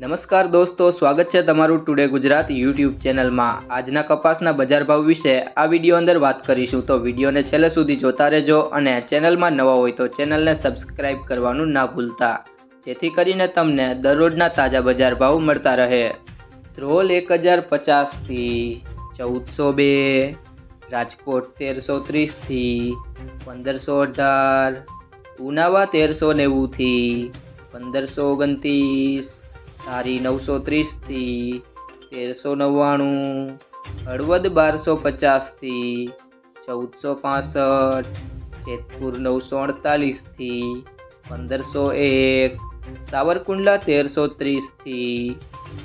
નમસ્કાર દોસ્તો, સ્વાગત છે તમારું ટુડે ગુજરાત યુટ્યુબ ચેનલમાં. આજના કપાસના બજાર ભાવ વિશે આ વીડિયો અંદર વાત કરીશું. તો વિડીયોને છેલ્લે સુધી જોતા રહેજો અને ચેનલમાં નવા હોય તો ચેનલને સબસ્ક્રાઇબ કરવાનું ના ભૂલતા. જેથી કરીને તમને દરરોજના તાજા બજાર ભાવ મળતા રહે. ધ્રોલ એક હજાર પચાસથી ચૌદસો બે, રાજકોટ તેરસો ત્રીસથી પંદરસો અઢાર, ઉનાવા તેરસો નેવુંથી પંદરસો ઓગણત્રીસ ધારી નવસો ત્રીસથી તેરસો નવ્વાણું, હળવદ બારસો પચાસથી ચૌદસો પાસઠ, જેતપુર નવસો અડતાલીસથી પંદરસો એક, સાવરકુંડલા તેરસો ત્રીસથી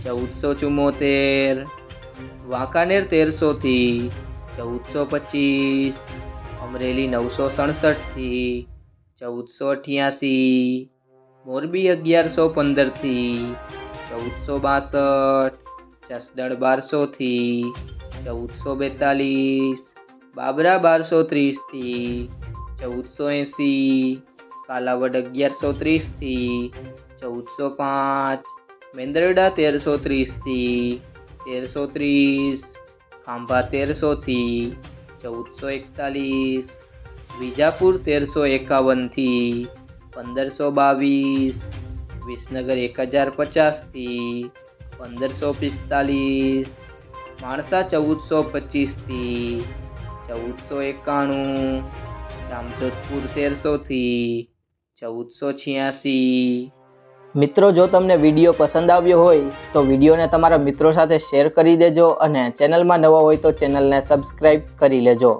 ચૌદસો ચુમ્મોતેર, વાંકાનેર તેરસોથી ચૌદસો પચીસ, અમરેલી નવસો સડસઠથી ચૌદસો અઠ્યાસી, મોરબી અગિયારસો પંદરથી ચૌદસો બાસઠ જસદણ બારસોથી ચૌદસો બેતાલીસ બાબરા બારસો ત્રીસથી ચૌદસો એંસી, કાલાવડ અગિયારસો ત્રીસથી ચૌદસો પાંચ, મેંદરડા તેરસો ત્રીસથી તેરસો ત્રીસ ખાંભા તેરસોથી ચૌદસો એકતાલીસ વિજાપુર તેરસો એકાવનથી પંદરસો બાવીસ વિસનગર એક હજાર પચાસથી, પંદરસો પિસ્તાલીસ, માણસા ચૌદસો પચીસથી, ચૌદસો એકાણું જામજોધપુર તેરસોથી, ચૌદસો છ્યાસી. મિત્રો, જો તમને વીડિયો પસંદ આવ્યો હોય, તો વિડીયોને તમારા મિત્રો સાથે શેર કરી દેજો અને ચેનલમાં નવા હોય તો ચેનલને સબસ્ક્રાઈબ કરી લેજો.